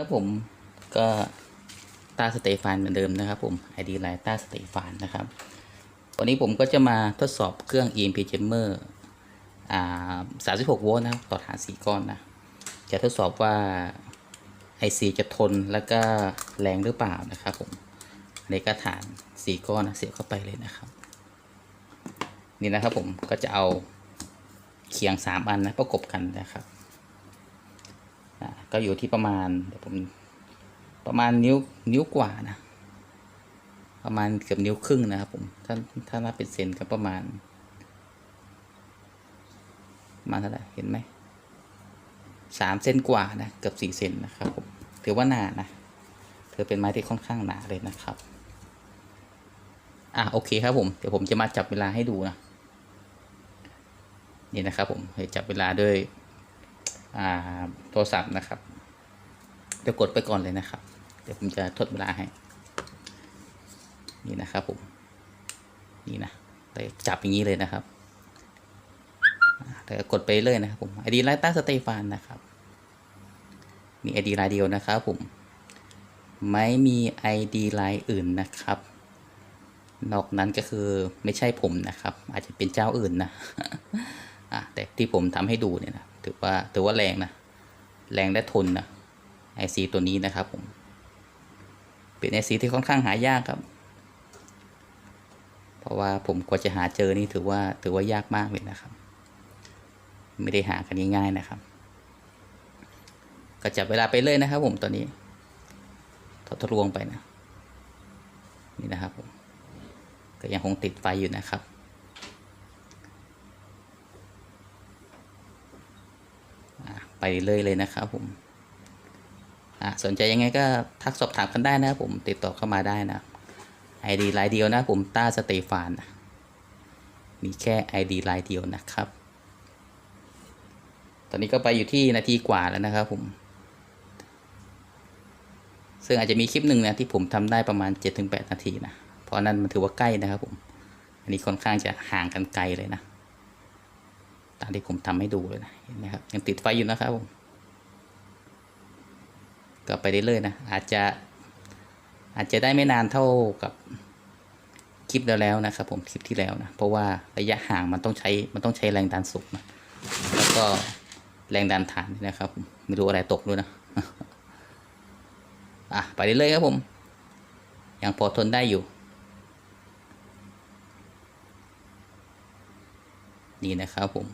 ครับผมก็ต้าสเตฟานเหมือนเดิมนะครับผมไอดีไลน์ต้าสเตฟานนะครับ วันนี้ผมก็จะมาทดสอบเครื่อง EMP Jammer อ่า36 โวลต์นะครับต่อฐาน 4 ก้อนนะ จะทดสอบว่า IC จะทนแล้วก็แรงหรือเปล่านะครับผมในกระฐาน 4 ก้อนนะเสียบเข้าไปเลยนะครับ นี่นะครับผมก็จะเอาเคียง 3 อันนะประกบกันนะครับ ก็อยู่ที่ประมาณเดี๋ยวผมประมาณนิ้วนิ้วกว่านะ ประมาณเกือบนิ้วครึ่งนะครับผมถ้าถ้านับเป็นเซนก็ประมาณประมาณเท่าไหร่เห็นไหมสามเซนกว่านะเกือบสี่เซนนะครับผมถือว่าหนานะถือเป็นไม้ที่ค่อนข้างหนาเลยนะครับอะโอเคครับผมเดี๋ยวผมจะมาจับเวลาให้ดูนะนี่นะครับผมเดี๋ยวจับเวลาด้วย โทรศัพท์นะครับเดี๋ยวกดไปก่อนเลยนะครับ เดี๋ยวผมจะทดเวลาให้ นี่นะครับผม นี่นะแต่จับอย่างนี้เลยนะครับแต่กดไปเลยนะครับผมไอดีไลต้าสเตฟานนะครับมีไอดีไลน์เดียวนะครับผม ไม่มีไอดีไลน์อื่นนะครับ นอกนั้นก็คือไม่ใช่ผมนะครับ อาจจะเป็นเจ้าอื่นนะอะแต่ที่ผมทำให้ดูเนี่ยนะ ถือว่าถือว่าแรงนะ แรงและทนนะไอซีตัวนี้นะครับผม เป็นไอซีที่ค่อนข้างหายากครับ เพราะว่าผมกว่าจะหาเจอนี่ถือว่าถือว่ายากมากเลยนะครับ ไม่ได้หากันง่ายๆนะครับ ก็จับเวลาไปเลยนะครับ ผมตอนนี้ทดทะลวงไปนะ นี่นะครับผมก็ยังคงติดไฟอยู่นะครับ อะ ไปเลยเลยนะครับผมอะสนใจยังไงก็ทักสอบถามกันได้นะครับผมติดต่อเข้ามาได้นะ ID ลน์เดียวนะผมต้าสเตฟานมีแค่ ID ลน์เดียวนะครับ ตอนนี้ก็ไปอยู่ที่นาทีกว่าแล้วนะครับผม ซึ่งอาจจะมีคลิปหนึ่งนะที่ผมทำได้ประมาณ 7-8 นาทีนะ เพราะนั้นมันถือว่าใกล้นะครับผม อันนี้ค่อนข้างจะห่างกันไกลเลยนะ ตามที่ผมทำให้ดูเลยนะเห็นไหมครับ ยังติดไฟอยู่นะครับผมก็ไปเรื่อยๆนะ อาจจะอาจจะได้ไม่นานเท่ากับคลิปแล้วแล้วนะครับ ผมคลิปที่แล้วนะเพราะว่าระยะห่างมันต้องใช้มันต้องใช้แรงดันสูงนะแล้วก็แรงดันฐานนะครับผมไม่รู้อะไรตกด้วยนะอะไปเรื่อยๆครับผมยังพอทนได้อยู่ นี่นะครับผม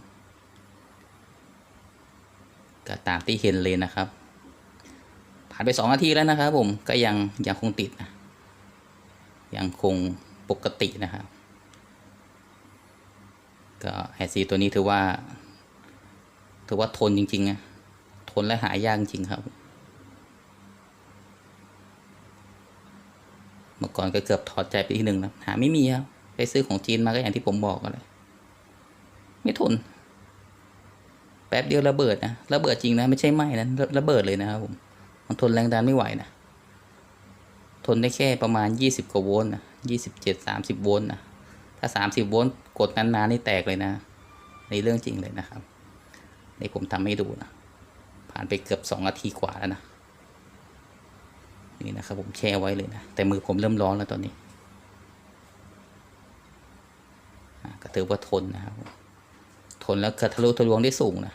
ก็ตามที่เห็นเลยนะครับ ผ่านไปสองนาทีแล้วนะครับ ผมก็ยังยังคงติดนะยังคงปกตินะครับก็ไอซีตัวนี้ถือว่า ถือว่าทนจริงๆนะทนและหายากจริงครับ เมื่อก่อนก็เกือบถอดใจไปทีหนึ่งนะหาไม่มีครับไปซื้อของจีนมาก็อย่างที่ผมบอกกันเลย ไม่ทน ป๊บเดียวระเบิดนะระเบิดจริงนะไม่ใช่ไหมนะระระเบิดเลยนะครับผมมันทนแรงดันไม่ไหวนะทนได้แค่ประมาณยี่สิบกว่าโวลต์นะยี่สิบเจ็ดสามสิบโวลต์นะถ้าสามสิบโวลต์กดนานๆนี่แตกเลยนะ ในเรื่องจริงเลยนะครับนี่ผมทำให้ดูนะผ่านไปเกือบสองนาทีกว่าแล้วนะนี่นะครับผมแช่ไว้เลยนะแต่มือผมเริ่มร้อนแล้วตอนนี้อะก็ถือว่าทนนะครับทนแล้วกระทะลุทะลวงได้สูงนะ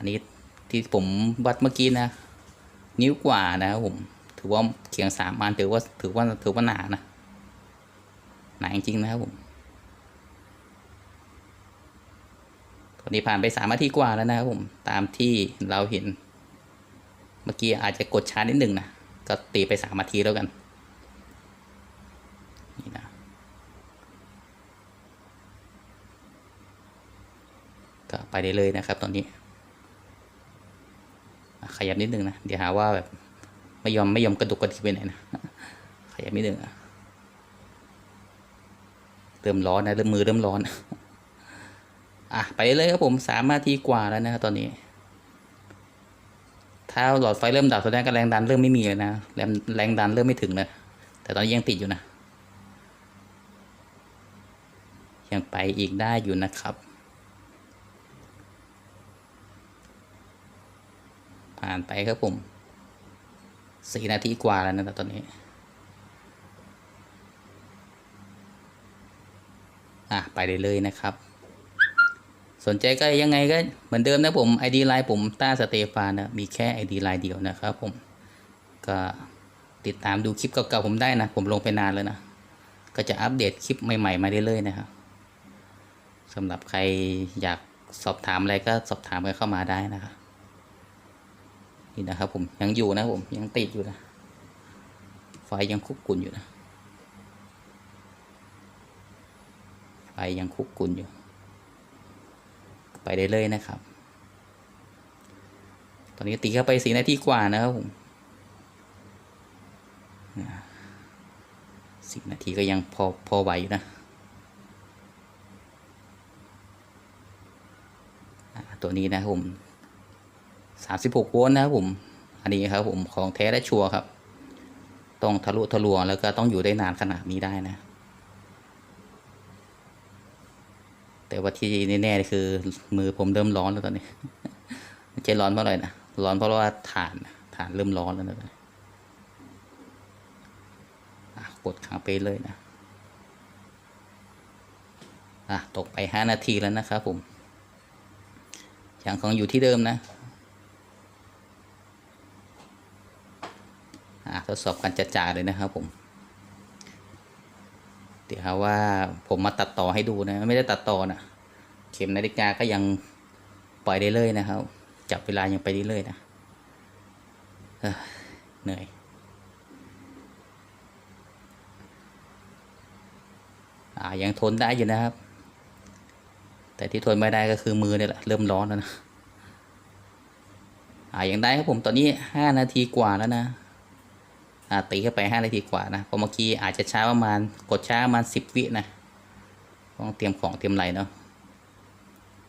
อันนี้ที่ผมวัดเมื่อกี้นะ นิ้วกว่านะครับผมถือว่าเขียงสามอันถือว่าถือว่าถือว่าหนานะหนาจริงๆนะครับผมตอนนี้ผ่านไปสามนาทีกว่าแล้วนะครับผมตามที่เราเห็น เมื่อกี้อาจจะกดช้านิดหนึ่งนะก็ตีไปสามนาทีแล้วกันนี่นะก็ไปได้เลยนะครับตอนนี้ ขยับนิดนึงนะ เดี๋ยวหาว่าแบบไม่ยอมไม่ยอมกระดุกกระดิกไปไหนนะ ขยับนิดนึงอะเริ่มร้อนนะเริ่มมือเริ่มร้อน อะไปเลยครับผมสามนาทีกว่าแล้วนะครับตอนนี้ ถ้าหลอดไฟเริ่มดับแสดงกับแรงดันเริ่มไม่มีเลยนะแรงแรงดันเริ่มไม่ถึงเลยแต่ตอนนี้ยังติดอยู่นะ ยังไปอีกได้อยู่นะครับ ผ่านไปครับผมสี่นาทีกว่าแล้วนะตอนนี้ อะ ไปได้เลยนะครับ สนใจก็ยังไงก็เหมือนเดิมนะผม ID ไลน์ผมต้าสเตฟานนะมีแค่ ID ไลน์เดียวนะครับผม ก็ติดตามดูคลิปเก่าๆผมได้นะ ผมลงไปนานแล้วนะ ก็จะอัปเดตคลิปใหม่ๆมาเรื่อยๆนะครับสำหรับใครอยากสอบถามอะไรก็สอบถามกันเข้ามาได้นะครับ นี่นะครับผมยังอยู่นะผมยังติดอยู่นะไฟยังคุกกุ่นอยู่นะไฟยังคุกกุ่นอยู่ ไปได้เลยนะครับ ตอนนี้ตีเข้าไปสี่นาทีกว่านะครับผมสิบนาทีก็ยังพอพอไหวอยู่นะตัวนี้นะครับผม สามสิบหกโวลต์นะครับผมอันนี้ครับผมของแท้และชัวร์ครับ ต้องทะลุทะลวงแล้วก็ต้องอยู่ได้นานขนาดนี้ได้นะ แต่ว่าที่แน่ๆคือ มือผมเริ่มร้อนแล้วตอนนี้ไม่ใช่ร้อนเพราะอะไรนะร้อนเพราะว่าถ่านถ่านเริ่มร้อนแล้วนะกดขังไปเลยนะอะตกไปห้านาทีแล้วนะครับผมอย่างของอยู่ที่เดิมนะ อะ ทดสอบกันจ่าๆเลยนะครับผม เดี๋ยวครับว่าผมมาตัดต่อให้ดูนะ ไม่ได้ตัดต่อนะเข็มนาฬิกาก็ยังปล่อยได้เลยนะครับ จับเวลายังไปได้เลยนะเหนื่อยอ่ายังทนได้อยู่นะครับ แต่ที่ทนไม่ได้ก็คือมือเนี่ยแหละเริ่มร้อนแล้วนะอ่ายังได้ครับผมตอนนี้ห้านาทีกว่าแล้วนะ ตีเข้าไปห้านาทีกว่านะเพราะเมื่อกี้อาจจะช้าประมาณกดช้าประมาณสิบวินะต้องเตรียมของเตรียมอะไรเนาะ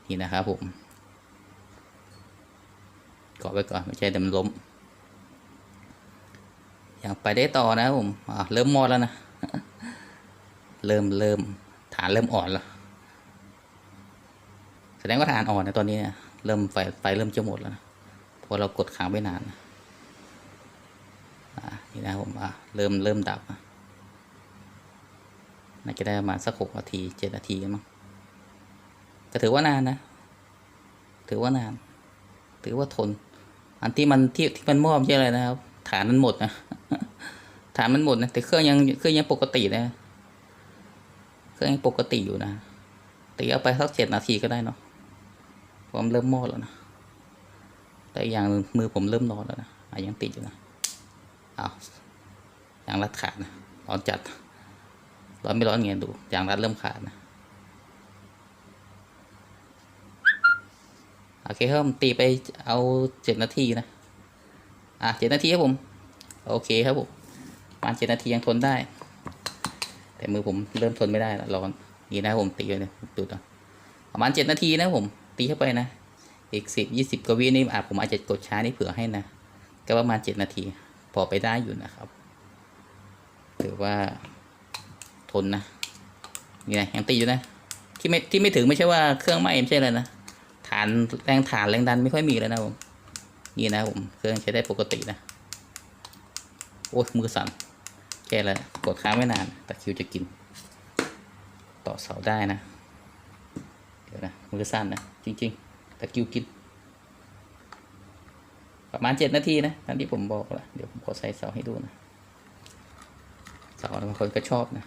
นี่นะครับผมกาะไว้ก่อนไม่ใช่เดี๋ยวมันล้มอยังไปได้ต่อนะผมเริ่มมอดแล้วนะ เริ่มเริ่มฐานเริ่มอ่อนแล้ว แสดงว่าฐานอ่อนนะตอนนี้นะเริ่มไฟไฟเริ่มจะหมดแล้วนะเพราะเรากดค้างไว้นานนะ นี่นะผมอะเริ่มเริ่มดับน่าจะได้ประมาณสักหกนาทีเจ็ดนาทีกันมั้งก็ถือว่านานนะ ถือว่านาน ถือว่าทน อันที่มันที่ที่มันมอบใช่อะไรนะครับ ฐานมันหมดนะ ฐานมันหมดนะ แต่เครื่องยังเครื่องยังปกตินะ เครื่องยังปกติอยู่นะ ตีเอาไปสักเจ็ดนาทีก็ได้เนาะผมเริ่มมอดแล้วนะ แต่อย่างมือผมเริ่มร้อนแล้วนะอะยังติดอยู่นะ เอายางรัดขาดนะร้อนจัด ร้อนไม่ร้อนเงี้ยดูยางรัดเริ่มขาดนะโอเคครับตีไปเอาเจ็ดนาทีนะ อะเจ็ดนาทีครับผม โอเคครับผมประมาณเจ็ดนาทียังทนได้ แต่มือผมเริ่มทนไม่ได้ละร้อนนี่นะผมตีไปเลยดูต่อประมาณเจ็ดนาทีนะผมตีเข้าไปนะอีกสิบยี่สิบกว่าวินี่อาจผมอาจจะกดช้านี่เผื่อให้นะ ก็ประมาณเจ็ดนาที พอไปได้อยู่นะครับถือว่าทนนะนี่นะยังตีอยู่นะ ที่ไม่ที่ไม่ถึงไม่ใช่ว่าเครื่องไหม้ไม่ใช่เลยนะฐานแรงฐานแรงดันไม่ค่อยมีแล้วนะผมนี่นะผมเครื่องใช้ได้ปกตินะโอ้มือสั่นแค่เลยกดค้างไม่นานตะคิวจะกิน ต่อเสาได้นะ เดี๋ยวนะมือสั่นนะจริง ๆตะคิวกิน ประมาณเจ็ดนาทีนะตามที่ผมบอกแหละเดี๋ยวผมขอใส่เสาให้ดูนะเสาบางคนก็ชอบนะ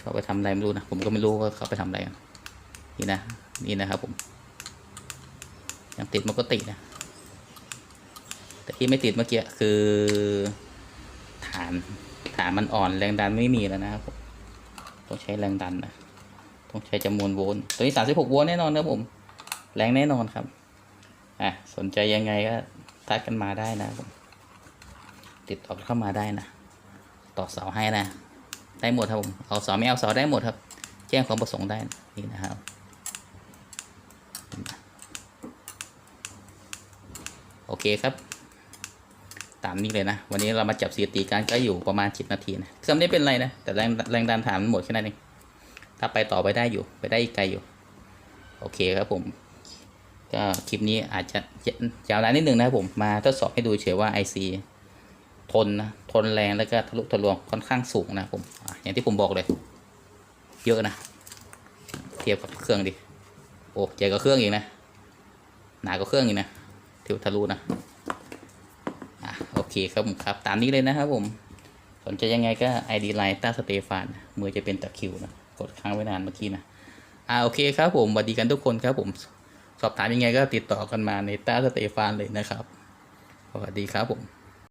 ชอบไปทำอะไรไม่รู้นะผมก็ไม่รู้ว่าเขาไปทำอะไรกันนี่นะนี่นะครับผมยังติดปกติดนะแต่ที่ไม่ติดเมื่อกี้คือ ฐานฐานมันอ่อนแรงดันไม่มีแล้วนะครับผมต้องใช้แรงดันนะต้องใช้จำนวนโวลต์ตัวนี้สามสิบหกโวลต์แน่นอนนะผม แรงแน่นอนครับ อะสนใจยังไงก็ทักกันมาได้นะผมติดต่อเข้ามาได้นะต่อเสาให้นะ ได้หมดครับผมเอาเสาไม่เอาเสาได้หมดครับ แจ้งความประสงค์ได้นี่นะครับโอเคครับ ตามนี้เลยนะ วันนี้เรามาจับสีตีกันก็อยู่ประมาณสิบนาทีนะซึ่งไม่เป็นไรนะ แต่แรงแรงดันฐานมันหมดแค่นั้นเองถ้าไปต่อไปได้อยู่ ไปได้อีกไกลอยู่ โอเคครับผม ก็คลิปนี้อาจจะยาวนานนิดนึงนะครับผมมาทดสอบให้ดูเฉยว่า IC ทนนะทนแรงแล้วก็ทะลุทะลวงค่อนข้างสูงนะผมอะอย่างที่ผมบอกเลย เยอะนะ เทียบกับเครื่องดิโอ้ใหญ่กว่าเครื่องอีกนะหนากว่าเครื่องอีกนะทียบทะลุนะอะโอเคครับผมครับ ตามนี้เลยนะครับผม สนใจยังไงก็ ID Line ต้าสเตฟานมือจะเป็นตะคิวนะกดค้างไว้นานเมื่อกี้นะอ่าโอเคครับผมสวัสดีกันทุกคนครับผม สอบถามยังไงก็ติดต่อกันมาในต้าสเตฟานเลยนะครับ สวัสดีครับผม